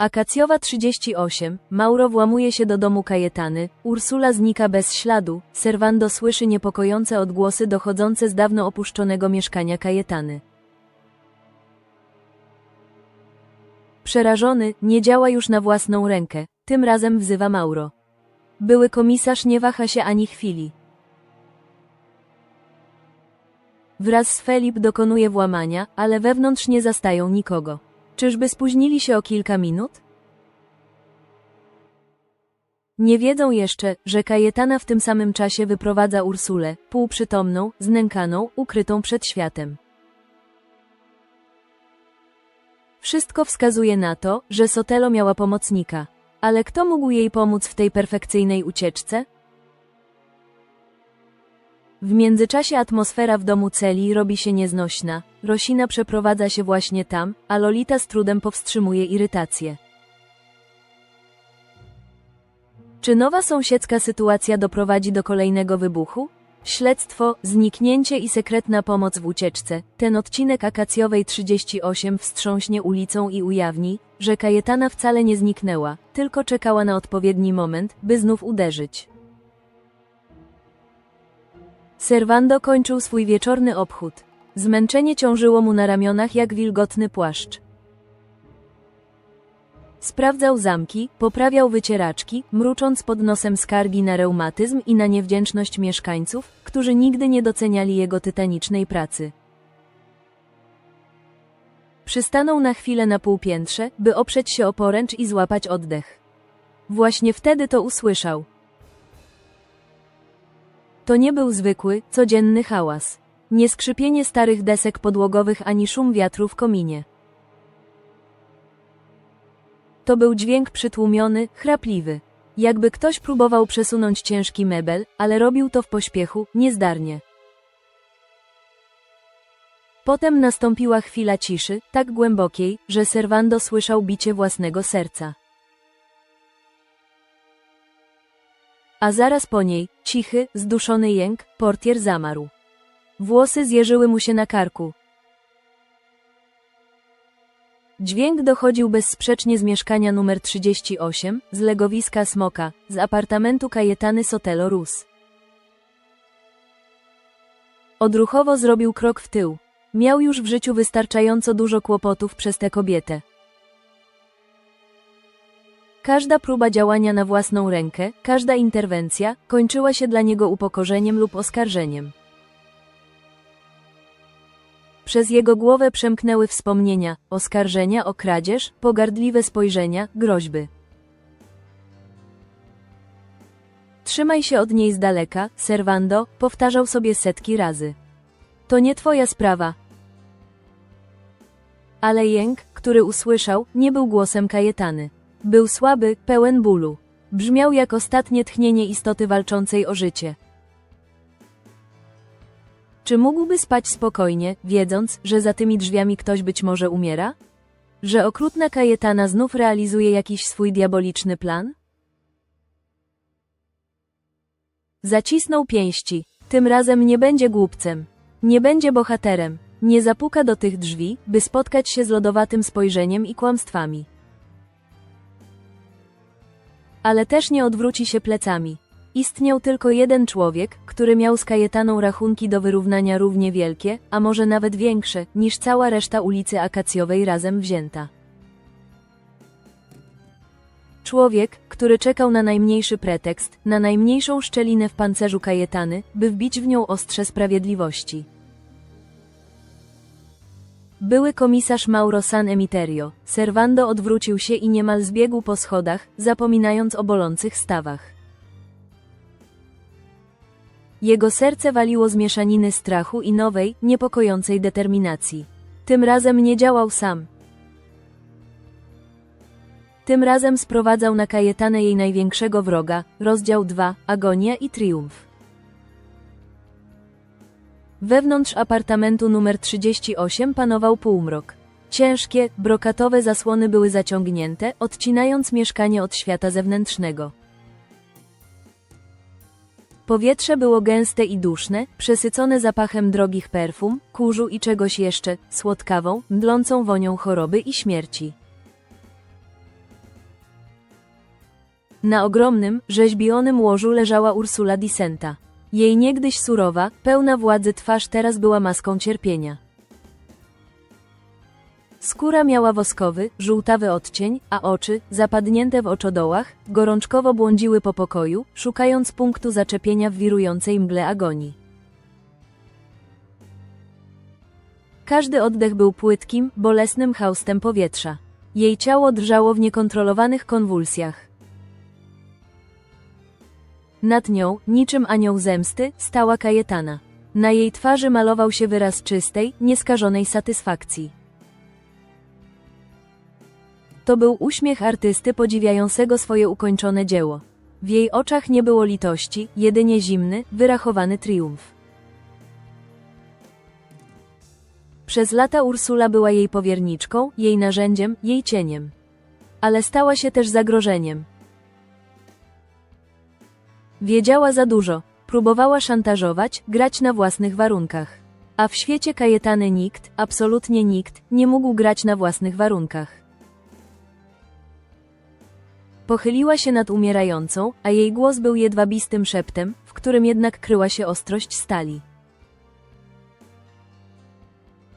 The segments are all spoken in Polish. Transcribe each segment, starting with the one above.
Akacjowa 38, Mauro włamuje się do domu Kajetany, Ursula znika bez śladu, Servando słyszy niepokojące odgłosy dochodzące z dawno opuszczonego mieszkania Kajetany. Przerażony, nie działa już na własną rękę, tym razem wzywa Mauro. Były komisarz nie waha się ani chwili. Wraz z Felip dokonuje włamania, ale wewnątrz nie zastają nikogo. Czyżby spóźnili się o kilka minut? Nie wiedzą jeszcze, że Kajetana w tym samym czasie wyprowadza Ursulę, półprzytomną, znękaną, ukrytą przed światem. Wszystko wskazuje na to, że Sotelo miała pomocnika. Ale kto mógł jej pomóc w tej perfekcyjnej ucieczce? W międzyczasie atmosfera w domu celi robi się nieznośna. Rosina przeprowadza się właśnie tam, a Lolita z trudem powstrzymuje irytację. Czy nowa sąsiedzka sytuacja doprowadzi do kolejnego wybuchu? Śledztwo, zniknięcie i sekretna pomoc w ucieczce. Ten odcinek Akacjowej 38 wstrząśnie ulicą i ujawni, że Kajetana wcale nie zniknęła, tylko czekała na odpowiedni moment, by znów uderzyć. Servando kończył swój wieczorny obchód. Zmęczenie ciążyło mu na ramionach jak wilgotny płaszcz. Sprawdzał zamki, poprawiał wycieraczki, mrucząc pod nosem skargi na reumatyzm i na niewdzięczność mieszkańców, którzy nigdy nie doceniali jego tytanicznej pracy. Przystanął na chwilę na półpiętrze, by oprzeć się o poręcz i złapać oddech. Właśnie wtedy to usłyszał. To nie był zwykły, codzienny hałas. Nie skrzypienie starych desek podłogowych ani szum wiatru w kominie. To był dźwięk przytłumiony, chrapliwy. Jakby ktoś próbował przesunąć ciężki mebel, ale robił to w pośpiechu, niezdarnie. Potem nastąpiła chwila ciszy, tak głębokiej, że Servando słyszał bicie własnego serca. A zaraz po niej, cichy, zduszony jęk, portier zamarł. Włosy zjeżyły mu się na karku. Dźwięk dochodził bezsprzecznie z mieszkania numer 38, z legowiska Smoka, z apartamentu Kajetany Sotelo Rus. Odruchowo zrobił krok w tył. Miał już w życiu wystarczająco dużo kłopotów przez tę kobietę. Każda próba działania na własną rękę, każda interwencja, kończyła się dla niego upokorzeniem lub oskarżeniem. Przez jego głowę przemknęły wspomnienia, oskarżenia o kradzież, pogardliwe spojrzenia, groźby. Trzymaj się od niej z daleka, Servando, powtarzał sobie setki razy. To nie twoja sprawa. Ale jęk, który usłyszał, nie był głosem Kajetany. Był słaby, pełen bólu. Brzmiał jak ostatnie tchnienie istoty walczącej o życie. Czy mógłby spać spokojnie, wiedząc, że za tymi drzwiami ktoś być może umiera? Że okrutna Kajetana znów realizuje jakiś swój diaboliczny plan? Zacisnął pięści. Tym razem nie będzie głupcem. Nie będzie bohaterem. Nie zapuka do tych drzwi, by spotkać się z lodowatym spojrzeniem i kłamstwami. Ale też nie odwróci się plecami. Istniał tylko jeden człowiek, który miał z Kajetaną rachunki do wyrównania równie wielkie, a może nawet większe, niż cała reszta ulicy Akacjowej razem wzięta. Człowiek, który czekał na najmniejszy pretekst, na najmniejszą szczelinę w pancerzu Kajetany, by wbić w nią ostrze sprawiedliwości. Były komisarz Mauro San Emiterio, Servando odwrócił się i niemal zbiegł po schodach, zapominając o bolących stawach. Jego serce waliło z mieszaniny strachu i nowej, niepokojącej determinacji. Tym razem nie działał sam. Tym razem sprowadzał na Kajetanę jej największego wroga, rozdział 2, agonia i triumf. Wewnątrz apartamentu numer 38 panował półmrok. Ciężkie, brokatowe zasłony były zaciągnięte, odcinając mieszkanie od świata zewnętrznego. Powietrze było gęste i duszne, przesycone zapachem drogich perfum, kurzu i czegoś jeszcze, słodkawą, mdlącą wonią choroby i śmierci. Na ogromnym, rzeźbionym łożu leżała Ursula Dissenta. Jej niegdyś surowa, pełna władzy twarz teraz była maską cierpienia. Skóra miała woskowy, żółtawy odcień, a oczy, zapadnięte w oczodołach, gorączkowo błądziły po pokoju, szukając punktu zaczepienia w wirującej mgle agonii. Każdy oddech był płytkim, bolesnym haustem powietrza. Jej ciało drżało w niekontrolowanych konwulsjach. Nad nią, niczym anioł zemsty, stała Kajetana. Na jej twarzy malował się wyraz czystej, nieskażonej satysfakcji. To był uśmiech artysty podziwiającego swoje ukończone dzieło. W jej oczach nie było litości, jedynie zimny, wyrachowany triumf. Przez lata Ursula była jej powierniczką, jej narzędziem, jej cieniem. Ale stała się też zagrożeniem. Wiedziała za dużo, próbowała szantażować, grać na własnych warunkach. A w świecie Kajetany nikt, absolutnie nikt, nie mógł grać na własnych warunkach. Pochyliła się nad umierającą, a jej głos był jedwabistym szeptem, w którym jednak kryła się ostrość stali.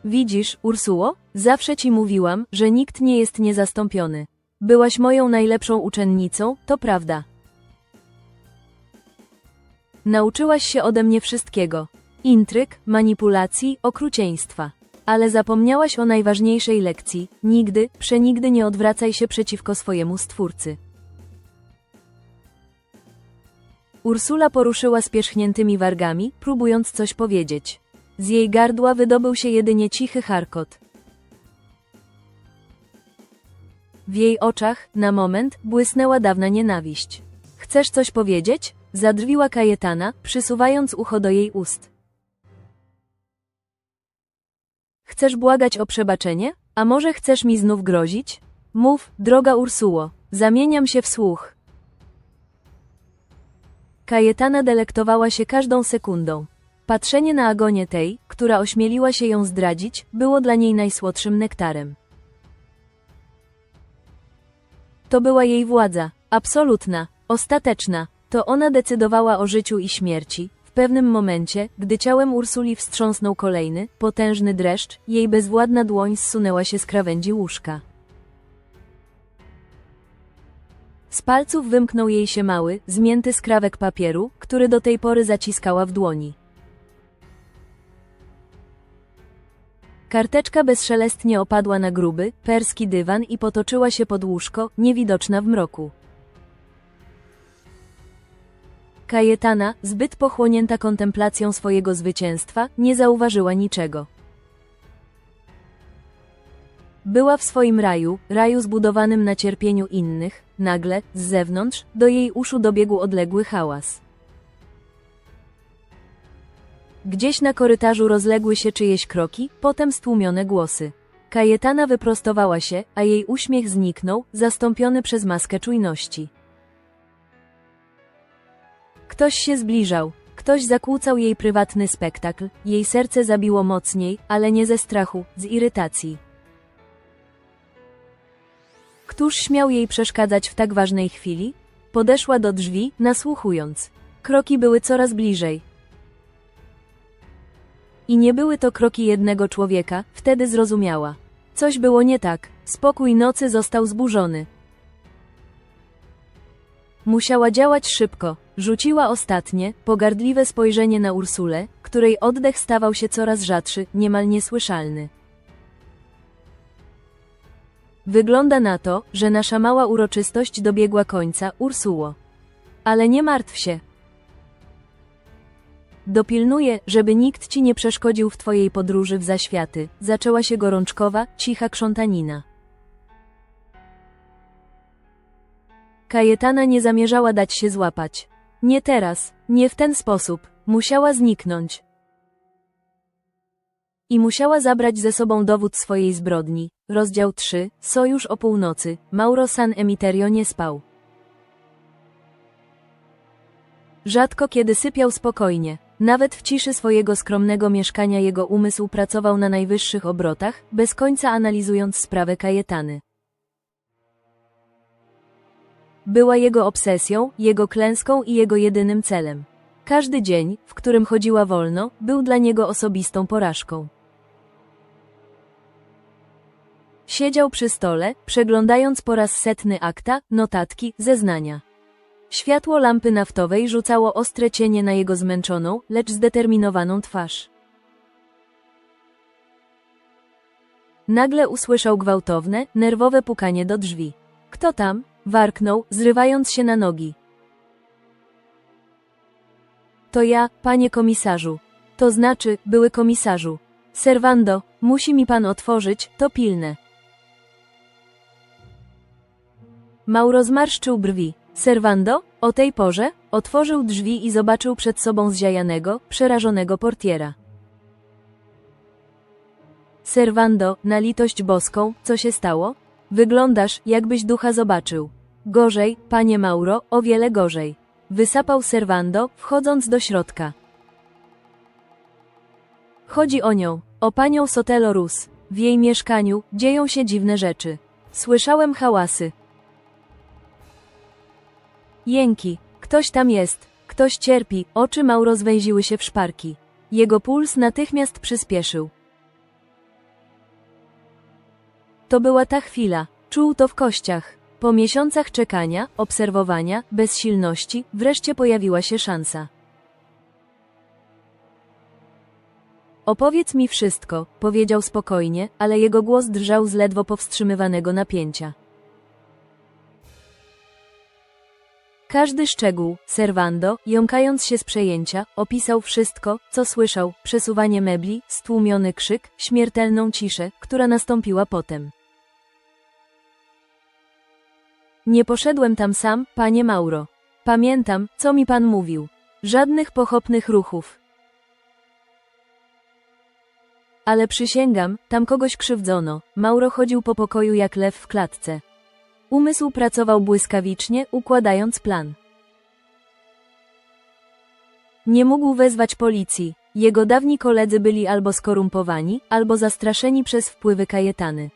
Widzisz, Ursuło? Zawsze ci mówiłam, że nikt nie jest niezastąpiony. Byłaś moją najlepszą uczennicą, to prawda. Nauczyłaś się ode mnie wszystkiego. Intryg, manipulacji, okrucieństwa. Ale zapomniałaś o najważniejszej lekcji. Nigdy, przenigdy nie odwracaj się przeciwko swojemu stwórcy. Ursula poruszyła spierzchniętymi wargami, próbując coś powiedzieć. Z jej gardła wydobył się jedynie cichy charkot. W jej oczach, na moment, błysnęła dawna nienawiść. Chcesz coś powiedzieć? Zadrwiła Kajetana, przysuwając ucho do jej ust. Chcesz błagać o przebaczenie? A może chcesz mi znów grozić? Mów, droga Ursuło. Zamieniam się w słuch. Kajetana delektowała się każdą sekundą. Patrzenie na agonię tej, która ośmieliła się ją zdradzić, było dla niej najsłodszym nektarem. To była jej władza, absolutna, ostateczna. To ona decydowała o życiu i śmierci. W pewnym momencie, gdy ciałem Ursuli wstrząsnął kolejny, potężny dreszcz, jej bezwładna dłoń zsunęła się z krawędzi łóżka. Z palców wymknął jej się mały, zmięty skrawek papieru, który do tej pory zaciskała w dłoni. Karteczka bezszelestnie opadła na gruby, perski dywan i potoczyła się pod łóżko, niewidoczna w mroku. Kajetana, zbyt pochłonięta kontemplacją swojego zwycięstwa, nie zauważyła niczego. Była w swoim raju, raju zbudowanym na cierpieniu innych, nagle, z zewnątrz, do jej uszu dobiegł odległy hałas. Gdzieś na korytarzu rozległy się czyjeś kroki, potem stłumione głosy. Kajetana wyprostowała się, a jej uśmiech zniknął, zastąpiony przez maskę czujności. Ktoś się zbliżał, ktoś zakłócał jej prywatny spektakl, jej serce zabiło mocniej, ale nie ze strachu, z irytacji. Któż śmiał jej przeszkadzać w tak ważnej chwili? Podeszła do drzwi, nasłuchując. Kroki były coraz bliżej. I nie były to kroki jednego człowieka, wtedy zrozumiała. Coś było nie tak, spokój nocy został zburzony. Musiała działać szybko, rzuciła ostatnie, pogardliwe spojrzenie na Ursulę, której oddech stawał się coraz rzadszy, niemal niesłyszalny. Wygląda na to, że nasza mała uroczystość dobiegła końca, Ursuło. Ale nie martw się. Dopilnuję, żeby nikt ci nie przeszkodził w twojej podróży w zaświaty. Zaczęła się gorączkowa, cicha krzątanina. Kajetana nie zamierzała dać się złapać. Nie teraz, nie w ten sposób, musiała zniknąć. I musiała zabrać ze sobą dowód swojej zbrodni. Rozdział 3, Sojusz o północy, Mauro San Emiterio nie spał. Rzadko kiedy sypiał spokojnie. Nawet w ciszy swojego skromnego mieszkania jego umysł pracował na najwyższych obrotach, bez końca analizując sprawę Kajetany. Była jego obsesją, jego klęską i jego jedynym celem. Każdy dzień, w którym chodziła wolno, był dla niego osobistą porażką. Siedział przy stole, przeglądając po raz setny akta, notatki, zeznania. Światło lampy naftowej rzucało ostre cienie na jego zmęczoną, lecz zdeterminowaną twarz. Nagle usłyszał gwałtowne, nerwowe pukanie do drzwi. Kto tam? Warknął, zrywając się na nogi. To ja, panie komisarzu. To znaczy, były komisarzu. Servando, musi mi pan otworzyć, to pilne. Mauro zmarszczył brwi. Servando, o tej porze, otworzył drzwi i zobaczył przed sobą zziajanego, przerażonego portiera. Servando, na litość boską, co się stało? Wyglądasz, jakbyś ducha zobaczył. Gorzej, panie Mauro, o wiele gorzej. Wysapał Servando, wchodząc do środka. Chodzi o nią, o panią Sotelo Rus. W jej mieszkaniu dzieją się dziwne rzeczy. Słyszałem hałasy. Jęki, ktoś tam jest, ktoś cierpi, oczy Mauro zwęziły się w szparki. Jego puls natychmiast przyspieszył. To była ta chwila, czuł to w kościach. Po miesiącach czekania, obserwowania, bezsilności, wreszcie pojawiła się szansa. Opowiedz mi wszystko, powiedział spokojnie, ale jego głos drżał z ledwo powstrzymywanego napięcia. Każdy szczegół, Servando, jąkając się z przejęcia, opisał wszystko, co słyszał, przesuwanie mebli, stłumiony krzyk, śmiertelną ciszę, która nastąpiła potem. Nie poszedłem tam sam, panie Mauro. Pamiętam, co mi pan mówił. Żadnych pochopnych ruchów. Ale przysięgam, tam kogoś krzywdzono. Mauro chodził po pokoju jak lew w klatce. Umysł pracował błyskawicznie, układając plan. Nie mógł wezwać policji. Jego dawni koledzy byli albo skorumpowani, albo zastraszeni przez wpływy kajetany.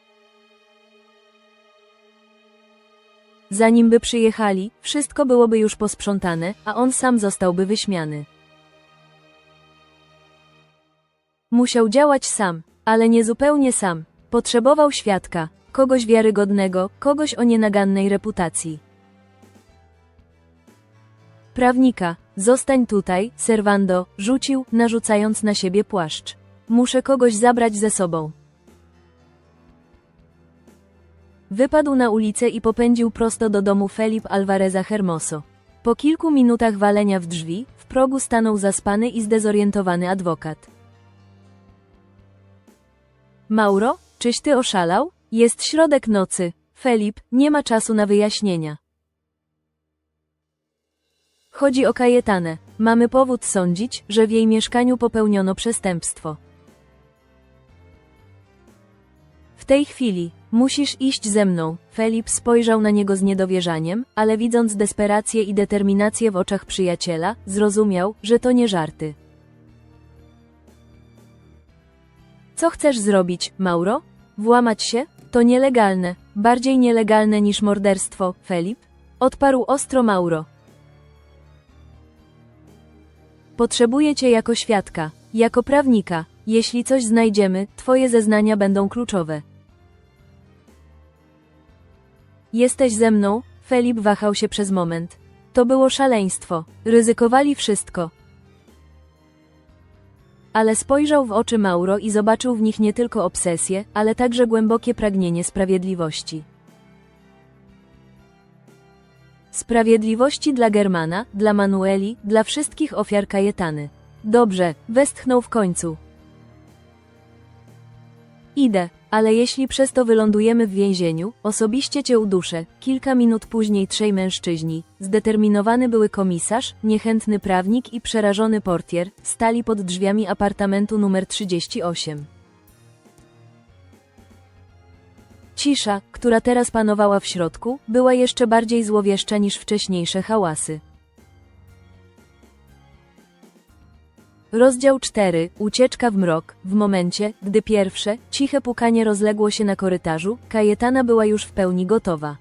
Zanim by przyjechali, wszystko byłoby już posprzątane, a on sam zostałby wyśmiany. Musiał działać sam, ale nie zupełnie sam. Potrzebował świadka, kogoś wiarygodnego, kogoś o nienagannej reputacji. Prawnika, zostań tutaj, Servando, rzucił, narzucając na siebie płaszcz. Muszę kogoś zabrać ze sobą. Wypadł na ulicę i popędził prosto do domu Felip Alvareza Hermoso. Po kilku minutach walenia w drzwi, w progu stanął zaspany i zdezorientowany adwokat. Mauro, czyś ty oszalał? Jest środek nocy. Felip, nie ma czasu na wyjaśnienia. Chodzi o Kajetanę. Mamy powód sądzić, że w jej mieszkaniu popełniono przestępstwo. W tej chwili, musisz iść ze mną. Felip spojrzał na niego z niedowierzaniem, ale widząc desperację i determinację w oczach przyjaciela, zrozumiał, że to nie żarty. Co chcesz zrobić, Mauro? Włamać się? To nielegalne, bardziej nielegalne niż morderstwo, Felip? Odparł ostro Mauro. Potrzebuję cię jako świadka, jako prawnika. Jeśli coś znajdziemy, twoje zeznania będą kluczowe. Jesteś ze mną? Felip wahał się przez moment. To było szaleństwo. Ryzykowali wszystko. Ale spojrzał w oczy Mauro i zobaczył w nich nie tylko obsesję, ale także głębokie pragnienie sprawiedliwości. Sprawiedliwości dla Germana, dla Manueli, dla wszystkich ofiar Kajetany. Dobrze, westchnął w końcu. Idę, ale jeśli przez to wylądujemy w więzieniu, osobiście cię uduszę. Kilka minut później trzej mężczyźni, zdeterminowany były komisarz, niechętny prawnik i przerażony portier, stali pod drzwiami apartamentu numer 38. Cisza, która teraz panowała w środku, była jeszcze bardziej złowieszcza niż wcześniejsze hałasy. Rozdział 4. Ucieczka w mrok. W momencie, gdy pierwsze, ciche pukanie rozległo się na korytarzu, Kajetana była już w pełni gotowa.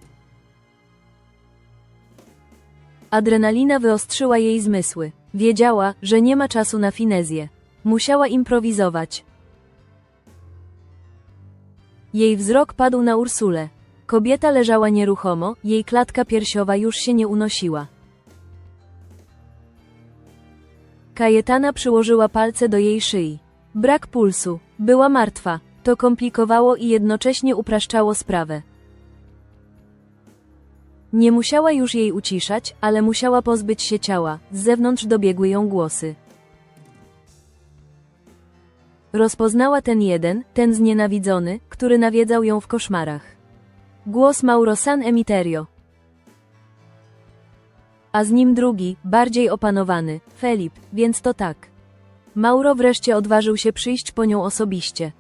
Adrenalina wyostrzyła jej zmysły. Wiedziała, że nie ma czasu na finezję. Musiała improwizować. Jej wzrok padł na Ursulę. Kobieta leżała nieruchomo, jej klatka piersiowa już się nie unosiła. Kajetana przyłożyła palce do jej szyi. Brak pulsu. Była martwa. To komplikowało i jednocześnie upraszczało sprawę. Nie musiała już jej uciszać, ale musiała pozbyć się ciała. Z zewnątrz dobiegły ją głosy. Rozpoznała ten jeden, ten znienawidzony, który nawiedzał ją w koszmarach. Głos Mauro San Emiterio. A z nim drugi, bardziej opanowany, Felip, więc to tak. Mauro wreszcie odważył się przyjść po nią osobiście.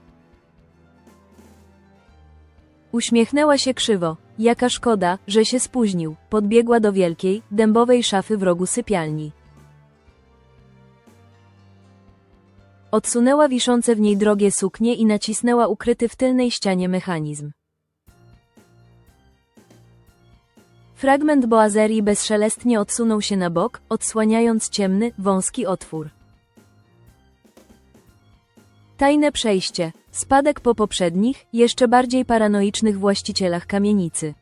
Uśmiechnęła się krzywo. Jaka szkoda, że się spóźnił. Podbiegła do wielkiej, dębowej szafy w rogu sypialni. Odsunęła wiszące w niej drogie suknie i nacisnęła ukryty w tylnej ścianie mechanizm. Fragment boazerii bezszelestnie odsunął się na bok, odsłaniając ciemny, wąski otwór. Tajne przejście. Spadek po poprzednich, jeszcze bardziej paranoicznych właścicielach kamienicy.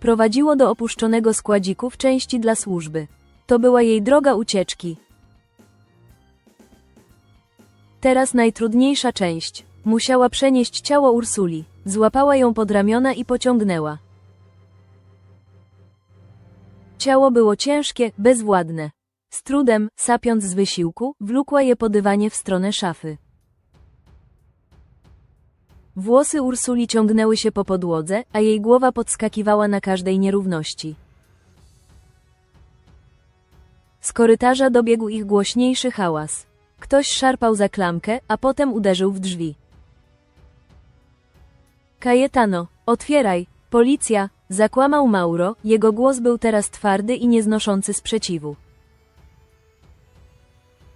Prowadziło do opuszczonego składziku w części dla służby. To była jej droga ucieczki. Teraz najtrudniejsza część. Musiała przenieść ciało Ursuli. Złapała ją pod ramiona i pociągnęła. Ciało było ciężkie, bezwładne. Z trudem, sapiąc z wysiłku, wlókła je po dywanie w stronę szafy. Włosy Ursuli ciągnęły się po podłodze, a jej głowa podskakiwała na każdej nierówności. Z korytarza dobiegł ich głośniejszy hałas. Ktoś szarpał za klamkę, a potem uderzył w drzwi. Kajetano, otwieraj, policja, zakłamał Mauro, jego głos był teraz twardy i nieznoszący sprzeciwu.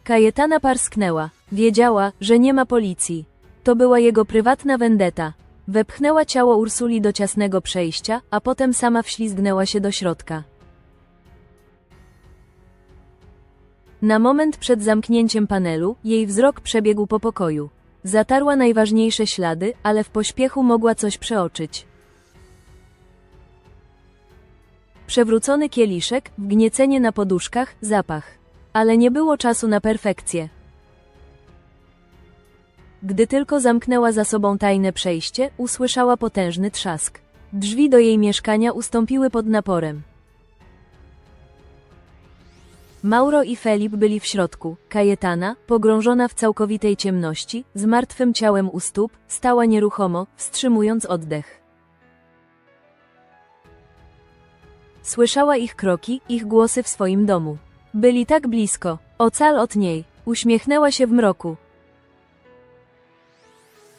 Kajetana parsknęła. Wiedziała, że nie ma policji. To była jego prywatna vendetta. Wepchnęła ciało Ursuli do ciasnego przejścia, a potem sama wślizgnęła się do środka. Na moment przed zamknięciem panelu, jej wzrok przebiegł po pokoju. Zatarła najważniejsze ślady, ale w pośpiechu mogła coś przeoczyć. Przewrócony kieliszek, wgniecenie na poduszkach, zapach. Ale nie było czasu na perfekcję. Gdy tylko zamknęła za sobą tajne przejście, usłyszała potężny trzask. Drzwi do jej mieszkania ustąpiły pod naporem. Mauro i Felip byli w środku. Kajetana, pogrążona w całkowitej ciemności, z martwym ciałem u stóp, stała nieruchomo, wstrzymując oddech. Słyszała ich kroki, ich głosy w swoim domu. Byli tak blisko. Ocal od niej. Uśmiechnęła się w mroku.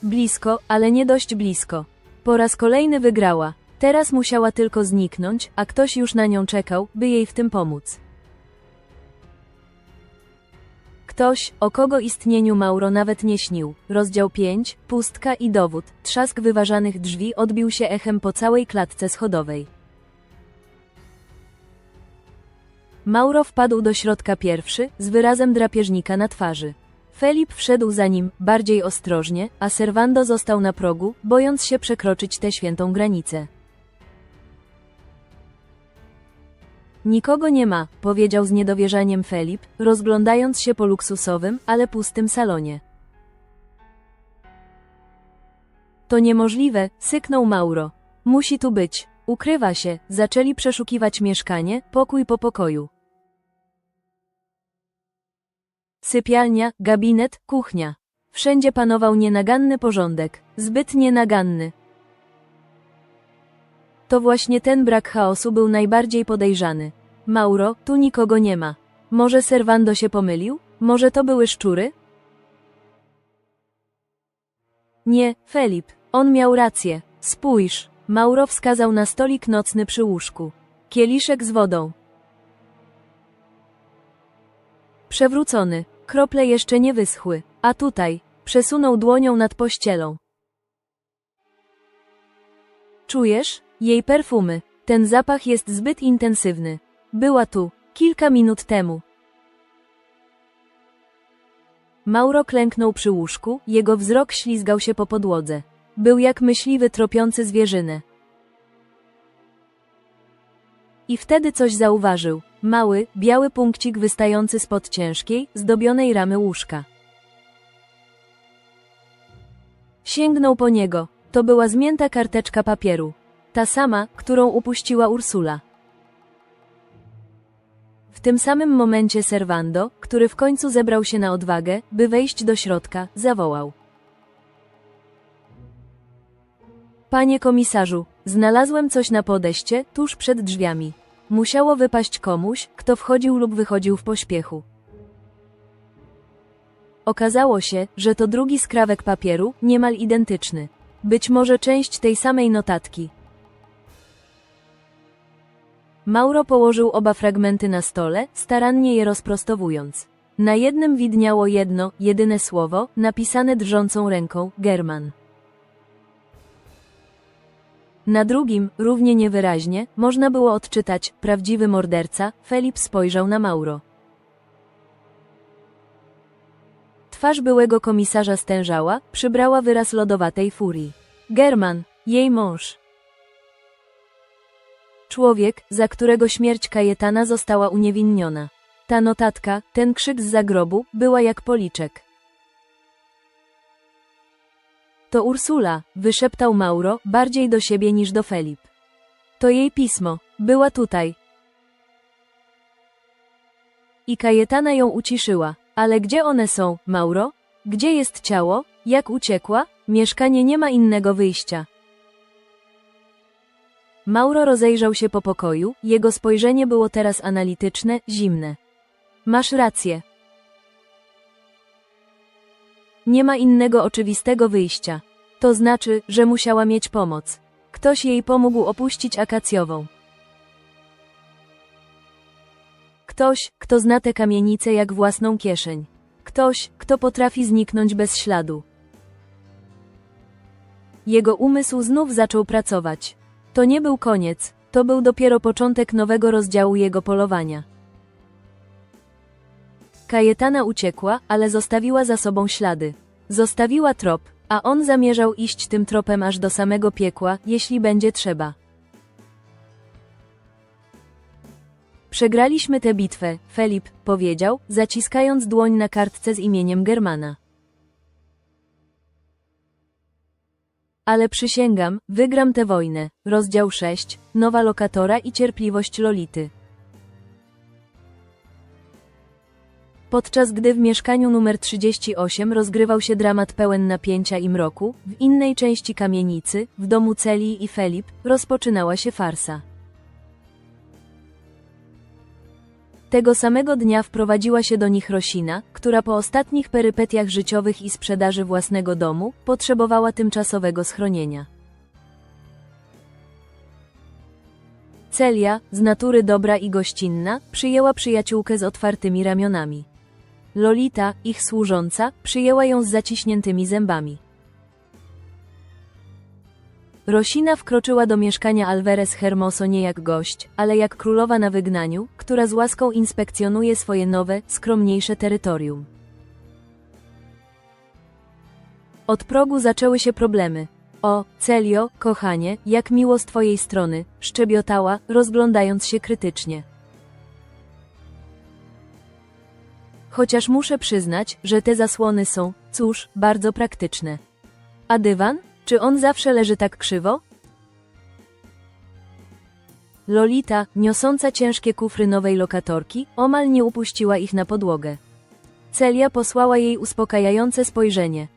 Blisko, ale nie dość blisko. Po raz kolejny wygrała. Teraz musiała tylko zniknąć, a ktoś już na nią czekał, by jej w tym pomóc. Ktoś, o kogo istnieniu Mauro nawet nie śnił. Rozdział 5, pustka i dowód. Trzask wyważanych drzwi odbił się echem po całej klatce schodowej. Mauro wpadł do środka pierwszy, z wyrazem drapieżnika na twarzy. Felip wszedł za nim, bardziej ostrożnie, a Servando został na progu, bojąc się przekroczyć tę świętą granicę. Nikogo nie ma, powiedział z niedowierzaniem Felip, rozglądając się po luksusowym, ale pustym salonie. To niemożliwe, syknął Mauro. Musi tu być. Ukrywa się, zaczęli przeszukiwać mieszkanie, pokój po pokoju. Sypialnia, gabinet, kuchnia. Wszędzie panował nienaganny porządek, zbyt nienaganny. To właśnie ten brak chaosu był najbardziej podejrzany. Mauro, tu nikogo nie ma. Może Servando się pomylił? Może to były szczury? Nie, Felip, on miał rację. Spójrz. Mauro wskazał na stolik nocny przy łóżku. Kieliszek z wodą. Przewrócony. Krople jeszcze nie wyschły. A tutaj. Przesunął dłonią nad pościelą. Czujesz? Jej perfumy. Ten zapach jest zbyt intensywny. Była tu, kilka minut temu. Mauro klęknął przy łóżku, jego wzrok ślizgał się po podłodze. Był jak myśliwy tropiący zwierzynę. I wtedy coś zauważył. Mały, biały punkcik wystający spod ciężkiej, zdobionej ramy łóżka. Sięgnął po niego. To była zmięta karteczka papieru. Ta sama, którą upuściła Ursula. W tym samym momencie Servando, który w końcu zebrał się na odwagę, by wejść do środka, zawołał. Panie komisarzu, znalazłem coś na podejście, tuż przed drzwiami. Musiało wypaść komuś, kto wchodził lub wychodził w pośpiechu. Okazało się, że to drugi skrawek papieru, niemal identyczny. Być może część tej samej notatki. Mauro położył oba fragmenty na stole, starannie je rozprostowując. Na jednym widniało jedno, jedyne słowo, napisane drżącą ręką, German. Na drugim, równie niewyraźnie, można było odczytać, prawdziwy morderca, Felip spojrzał na Mauro. Twarz byłego komisarza stężała, przybrała wyraz lodowatej furii. German, jej mąż. Człowiek, za którego śmierć Kajetana została uniewinniona. Ta notatka, ten krzyk z zagrobu, była jak policzek. To Ursula, wyszeptał Mauro, bardziej do siebie niż do Felip. To jej pismo, była tutaj. I Kajetana ją uciszyła. Ale gdzie one są, Mauro? Gdzie jest ciało? Jak uciekła? Mieszkanie nie ma innego wyjścia. Mauro rozejrzał się po pokoju, jego spojrzenie było teraz analityczne, zimne. Masz rację. Nie ma innego oczywistego wyjścia. To znaczy, że musiała mieć pomoc. Ktoś jej pomógł opuścić akacjową. Ktoś, kto zna tę kamienicę jak własną kieszeń. Ktoś, kto potrafi zniknąć bez śladu. Jego umysł znów zaczął pracować. To nie był koniec, to był dopiero początek nowego rozdziału jego polowania. Kajetana uciekła, ale zostawiła za sobą ślady. Zostawiła trop, a on zamierzał iść tym tropem aż do samego piekła, jeśli będzie trzeba. Przegraliśmy tę bitwę, Felip powiedział, zaciskając dłoń na kartce z imieniem Germana. Ale przysięgam, wygram tę wojnę. Rozdział 6. Nowa lokatora i cierpliwość Lolity. Podczas gdy w mieszkaniu numer 38 rozgrywał się dramat pełen napięcia i mroku, w innej części kamienicy, w domu Celii i Felip, rozpoczynała się farsa. Tego samego dnia wprowadziła się do nich Rosina, która po ostatnich perypetiach życiowych i sprzedaży własnego domu, potrzebowała tymczasowego schronienia. Celia, z natury dobra i gościnna, przyjęła przyjaciółkę z otwartymi ramionami. Lolita, ich służąca, przyjęła ją z zaciśniętymi zębami. Rosina wkroczyła do mieszkania Alvarez Hermoso nie jak gość, ale jak królowa na wygnaniu, która z łaską inspekcjonuje swoje nowe, skromniejsze terytorium. Od progu zaczęły się problemy. O, Celio, kochanie, jak miło z twojej strony, szczebiotała, rozglądając się krytycznie. Chociaż muszę przyznać, że te zasłony są, cóż, bardzo praktyczne. A dywan? Czy on zawsze leży tak krzywo? Lolita, niosąca ciężkie kufry nowej lokatorki, omal nie upuściła ich na podłogę. Celia posłała jej uspokajające spojrzenie.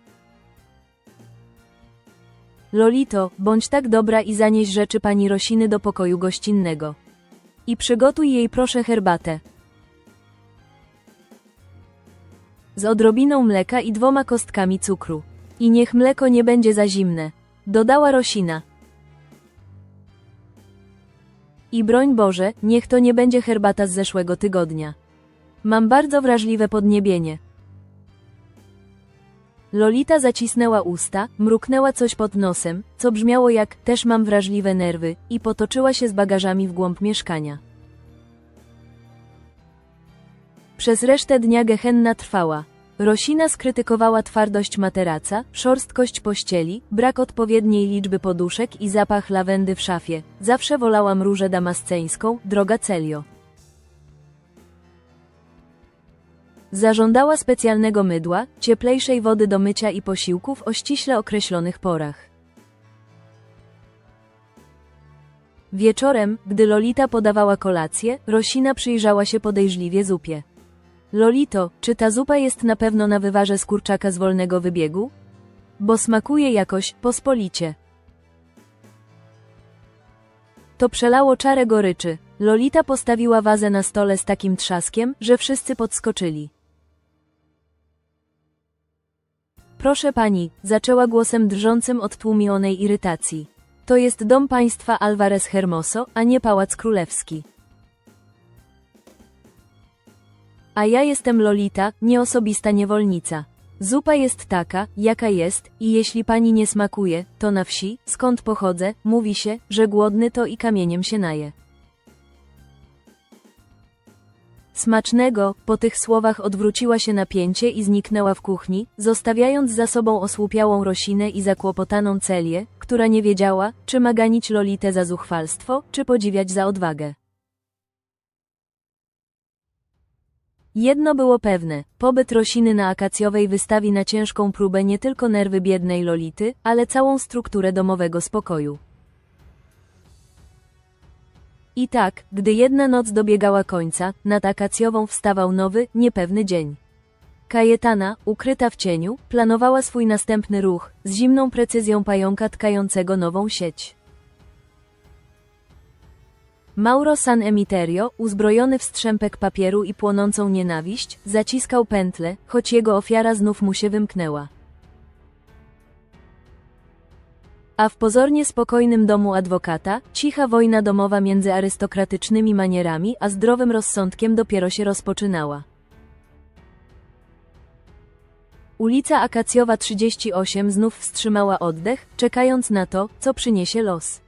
Lolito, bądź tak dobra i zanieś rzeczy pani Rosiny do pokoju gościnnego. I przygotuj jej proszę herbatę. Z odrobiną mleka i dwoma kostkami cukru. I niech mleko nie będzie za zimne. Dodała Rosina. I broń Boże, niech to nie będzie herbata z zeszłego tygodnia. Mam bardzo wrażliwe podniebienie. Lolita zacisnęła usta, mruknęła coś pod nosem, co brzmiało jak też mam wrażliwe nerwy, i potoczyła się z bagażami w głąb mieszkania. Przez resztę dnia gehenna trwała. Rosina skrytykowała twardość materaca, szorstkość pościeli, brak odpowiedniej liczby poduszek i zapach lawendy w szafie. Zawsze wolałam różę damasceńską, droga Celio. Zażądała specjalnego mydła, cieplejszej wody do mycia i posiłków o ściśle określonych porach. Wieczorem, gdy Lolita podawała kolację, Rosina przyjrzała się podejrzliwie zupie. Lolito, czy ta zupa jest na pewno na wywarze z kurczaka z wolnego wybiegu? Bo smakuje jakoś pospolicie. To przelało czarę goryczy. Lolita postawiła wazę na stole z takim trzaskiem, że wszyscy podskoczyli. Proszę pani, zaczęła głosem drżącym od tłumionej irytacji. To jest dom państwa Alvarez Hermoso, a nie pałac królewski. A ja jestem Lolita, nieosobista niewolnica. Zupa jest taka, jaka jest, i jeśli pani nie smakuje, to na wsi, skąd pochodzę, mówi się, że głodny to i kamieniem się naje. Smacznego, po tych słowach odwróciła się napięcie i zniknęła w kuchni, zostawiając za sobą osłupiałą rosinę i zakłopotaną celię, która nie wiedziała, czy ma ganić Lolitę za zuchwalstwo, czy podziwiać za odwagę. Jedno było pewne, pobyt Rosiny na akacjowej wystawi na ciężką próbę nie tylko nerwy biednej Lolity, ale całą strukturę domowego spokoju. I tak, gdy jedna noc dobiegała końca, nad akacjową wstawał nowy, niepewny dzień. Kajetana, ukryta w cieniu, planowała swój następny ruch, z zimną precyzją pająka tkającego nową sieć. Mauro San Emiterio, uzbrojony w strzępek papieru i płonącą nienawiść, zaciskał pętlę, choć jego ofiara znów mu się wymknęła. A w pozornie spokojnym domu adwokata, cicha wojna domowa między arystokratycznymi manierami a zdrowym rozsądkiem dopiero się rozpoczynała. Ulica Akacjowa 38 znów wstrzymała oddech, czekając na to, co przyniesie los.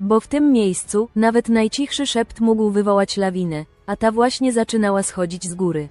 Bo w tym miejscu, nawet najcichszy szept mógł wywołać lawinę, a ta właśnie zaczynała schodzić z góry.